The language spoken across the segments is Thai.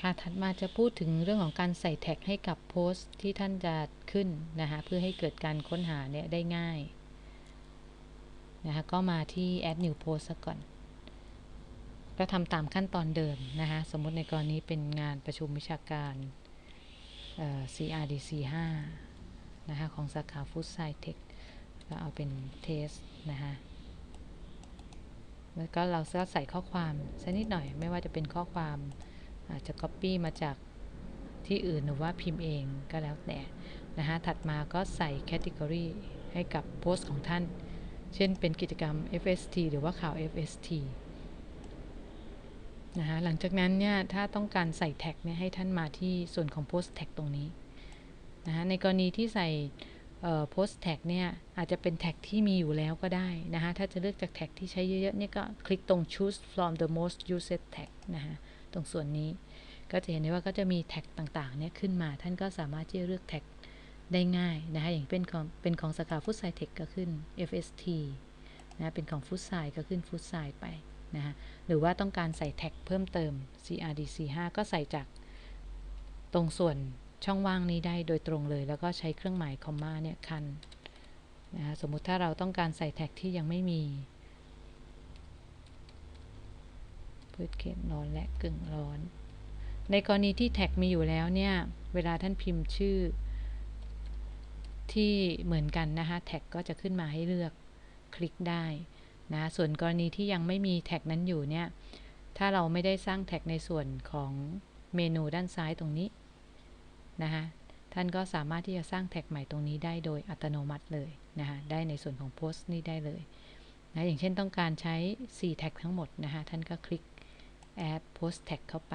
ค่ะถัดมาจะพูดถึงเรื่องของการใส่แท็กให้กับโพสต์ที่ท่านจะขึ้นนะคะเพื่อให้เกิดการค้นหาเนี่ยได้ง่ายนะคะก็มาที่ add new post ซะก่อน ก็ทำตามขั้นตอนเดิมนะคะสมมติในกรณีเป็นงานประชุมวิชาการ CRDC 5นะคะของสาขา Food Science Tech ก็เอาเป็นเทสนะคะแล้วก็เราก็ใส่ข้อความสักนิดหน่อยไม่ว่าจะเป็นข้อความ อาจจะ Copy มาจากที่อื่นหรือว่าพิมพ์เองก็แล้วแต่นะคะถัดมาก็ใส่ Category ให้กับโพสต์ของท่าน เช่นเป็นกิจกรรม FST หรือว่าข่าว FST นะคะหลังจากนั้นเนี่ยถ้าต้องการใส่แท็กเนี่ยให้ท่านมาที่ส่วนของ Post Tag ตรงนี้นะคะในกรณีที่ใส่โพสต์แท็กเนี่ยอาจจะเป็นแท็กที่มีอยู่แล้วก็ได้นะคะถ้าจะเลือกจากแท็กที่ใช้เยอะๆเนี่ยก็คลิกตรง choose from the most used tag นะคะ ตรงส่วนนี้ ก็จะเห็นได้ว่าก็จะมีแท็กต่างๆเนี่ยขึ้นมา ท่านก็สามารถที่จะเลือกแท็กได้ง่ายนะคะ อย่างเป็นของเป็นของสาขาฟุตไซเทคก็ขึ้น FST นะเป็นของฟุตไซก็ขึ้นฟุตไซไปนะคะหรือว่าต้องการใส่แท็กเพิ่มเติม CRDC 5ก็ใส่จากตรงส่วนช่องว่างนี้ได้โดยตรงเลย แล้วก็ใช้เครื่องหมายคอมมาเนี่ยคันนะสมมุติถ้าเราต้องการใส่แท็กที่ยังไม่มี พืชเขตร้อนและกึ่งร้อน ในกรณีที่แท็กมีอยู่แล้วเนี่ย เวลาท่านพิมพ์ชื่อ ที่เหมือนกันนะคะแท็กก็จะขึ้นมาให้เลือกคลิกได้นะส่วนกรณีที่ยังไม่มีแท็กนั้นอยู่เนี่ย ถ้าเราไม่ได้สร้างแท็กในส่วนของเมนูด้านซ้ายตรงนี้นะคะท่านก็สามารถที่จะสร้างแท็กใหม่ตรงนี้ได้โดยอัตโนมัติเลยนะคะได้ในส่วนของโพสต์นี้ได้เลยนะอย่างเช่นต้องการใช้ 4 แท็กทั้งหมดนะคะท่านก็คลิก add post tag เข้าไป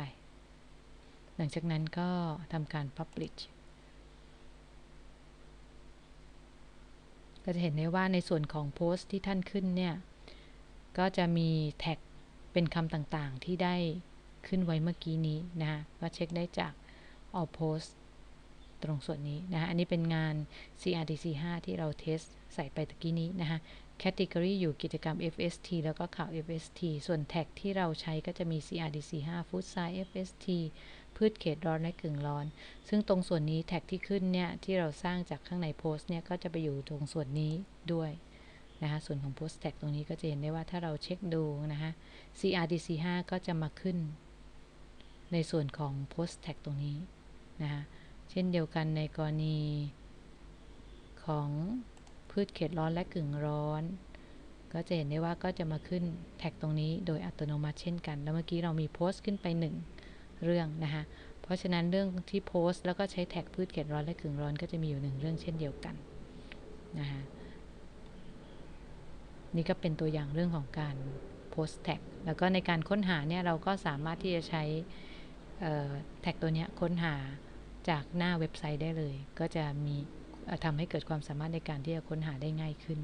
หลังจากนั้นก็ทำการ publish ก็จะเห็นได้ว่าในส่วนของโพสต์ที่ท่านขึ้นเนี่ย ก็จะมีแท็กเป็นคำต่างๆที่ได้ขึ้นไว้เมื่อกี้นี้นะคะก็เช็คได้จาก all post ตรงส่วนนี้นะคะอันนี้เป็นงาน CRDC 5 ที่เราเทสใส่ไปตะกี้นี้นะคะ category อยู่กิจกรรม FST แล้วก็ข่าว FST ส่วนแท็กที่เราใช้ก็จะมี CRDC 5 Food Science FST พืชเขตร้อนและกึ่งร้อน ซึ่งตรงส่วนนี้แท็กที่ขึ้นเนี่ย ที่เราสร้างจากข้างในโพสต์เนี่ย ก็จะไปอยู่ตรงส่วนนี้ด้วยนะคะ ส่วนของ post tag ตรงนี้ก็จะเห็นได้ว่าถ้าเราเช็คดูนะคะ CRDC 5 ก็จะมาขึ้น ในส่วนของ post tag ตรงนี้นะคะ เช่นเดียวกันในกรณี ของพืชเขตร้อนและกึ่งร้อน ก็จะเห็นได้ว่าก็จะมาขึ้นแท็กตรงนี้โดยอัตโนมัติเช่นกัน แล้วเมื่อกี้เรามีโพสต์ขึ้นไป 1 เรื่องนะคะเพราะฉะนั้นเรื่องที่โพสต์แล้วก็ใช้แท็กพืชเขตร้อนและกึ่งร้อนก็จะมีอยู่หนึ่งเรื่องเช่นเดียวกันนะคะนี่ก็เป็นตัวอย่างเรื่องของการโพสต์แท็กแล้วก็ในการค้นหาเนี่ยเราก็สามารถที่จะใช้แท็กตัวนี้ค้นหา จากหน้าเว็บไซต์ได้เลย ก็จะมีทำให้เกิดความสามารถในการที่จะค้นหาได้ง่ายขึ้น